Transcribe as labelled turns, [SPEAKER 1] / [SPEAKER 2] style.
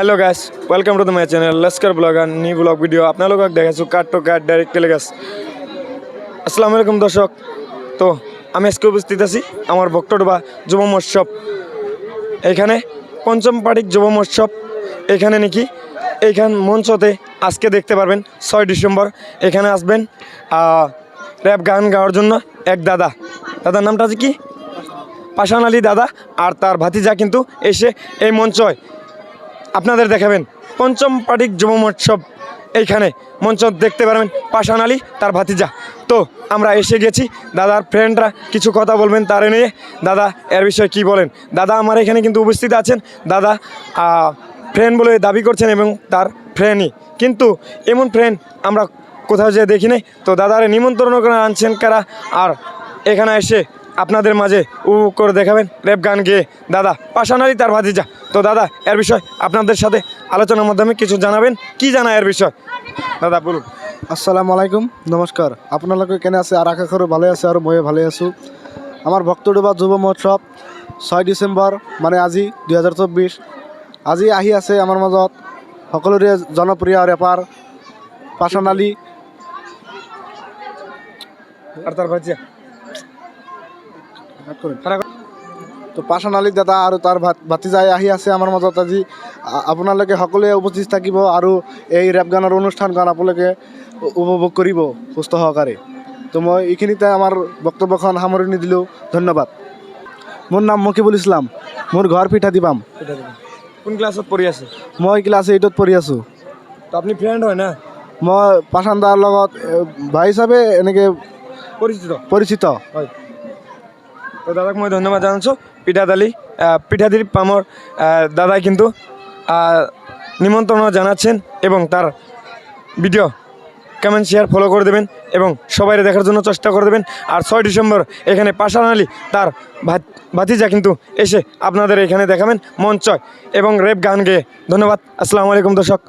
[SPEAKER 1] Hello' guys welcome to my channel Laskar blog আর নি blog video' আপোনালোকক দেখাইছোঁ card to card direct টেলিগাছ আসসালামু আলাইকুম, দর্শক। তো, আমি আজকে উপস্থিত আছি আমার ভক্তডোবা যুব মহোৎসব। এখানে পঞ্চম পাটিক যুব মহোৎসব। এখানে নাকি এইখান মঞ্চতে আজকে দেখতে পারবেন ছয় ডিসেম্বর। এখানে আসবেন র্যাপ গান গাওয়ার জন্য এক দাদা। দাদার নামটা আছে কি? পাশান আলী দাদা। আর তার ভাতিজা কিন্তু এসে এই মঞ্চয় আপনাদের দেখাবেন পঞ্চম পাটিক যুব মহোৎসব এইখানে মঞ্চ দেখতে পারবেন পাশান আলী, তার ভাতিজা। তো আমরা এসে গেছি, দাদার ফ্রেন্ডরা কিছু কথা বলবেন তার নিয়ে। দাদা, এর বিষয়ে কি বলেন? দাদা আমার এখানে কিন্তু উপস্থিত আছেন। দাদা ফ্রেন্ড বলে দাবি করছেন এবং তার ফ্রেন্ডই কিন্তু এমন ফ্রেন্ড আমরা কোথাও যেয়ে দেখি তো দাদারে নিমন্ত্রণ করে আনছেন কারা? আর এখানে এসে আপনাদের মাঝে উ করে দেখাবেন র্যাপ গান গেয়ে। দাদা পাশানারি তার ভাতিজা। তো দাদা এর বিষয় আপনাদের সাথে আলোচনার মাধ্যমে কিছু জানাবেন? কি জানা এর বিষয়? দাদা বলুন।
[SPEAKER 2] আসসালামু আলাইকুম নমস্কাৰ আপোনালোকে কেনে আছে? আর আশা কৰোঁ ভালে আছে আৰু ময়ো ভালে আছোঁ? আমাৰ ভক্তডোবা যুৱ মহোৎসৱ ছয় ডিচেম্বৰ মানে আজি দুহেজাৰ চৌব্বিছ আজি আহি আছে আমাৰ মাজত সকলোৰে জনপ্ৰিয় ৰেপাৰ পাচন আলী
[SPEAKER 1] আর তার ভাতিজা খারাপ
[SPEAKER 2] তো পাচন আলী দাদা আৰু তাৰ ভাত ভাতিজাই আহি আছে আমাৰ মাজত আজি। আপোনালোকে সকলোৱে উপস্থিত থাকিব আৰু এই ৰেপ গানৰ অনুষ্ঠানখন আপোনালোকে উপভোগ কৰিব সুস্থ সহকাৰে। তো মই এইখিনিতে আমাৰ বক্তব্যখন সামৰণি দিলোঁ ধন্যবাদ। মোৰ নাম মকিবুল ইছলাম মোৰ ঘৰ পিঠাদি পাম
[SPEAKER 1] কোন ক্লাসত পড়ি আছে?
[SPEAKER 2] মই ক্লাছ এইটত পঢ়ি আছোঁ।
[SPEAKER 1] তো আপনি ফ্রেন্ড হয় না?
[SPEAKER 2] মই পাচান দাৰ লগত ভাই হিচাপে এনেকৈ
[SPEAKER 1] পরিচিত
[SPEAKER 2] পৰিচিত।
[SPEAKER 1] হয়। তো দাদাক মই ধন্যবাদ জানাচ্ছ পিঠাদালি পিঠাদির পামর দাদাই কিন্তু নিমন্ত্রণ জানাচ্ছেন এবং তার ভিডিও কমেন্ট শেয়ার ফলো করে দেবেন এবং সবাই দেখার জন্য চেষ্টা করে দেবেন। আর ছয় ডিসেম্বর এখানে পাশান তার ভাত- ভাতিজা কিন্তু এসে আপনাদের এখানে দেখাবেন। মঞ্চয় এবং রেপ গান গেয়ে। ধন্যবাদ। আসসালামু আলাইকুম দর্শক।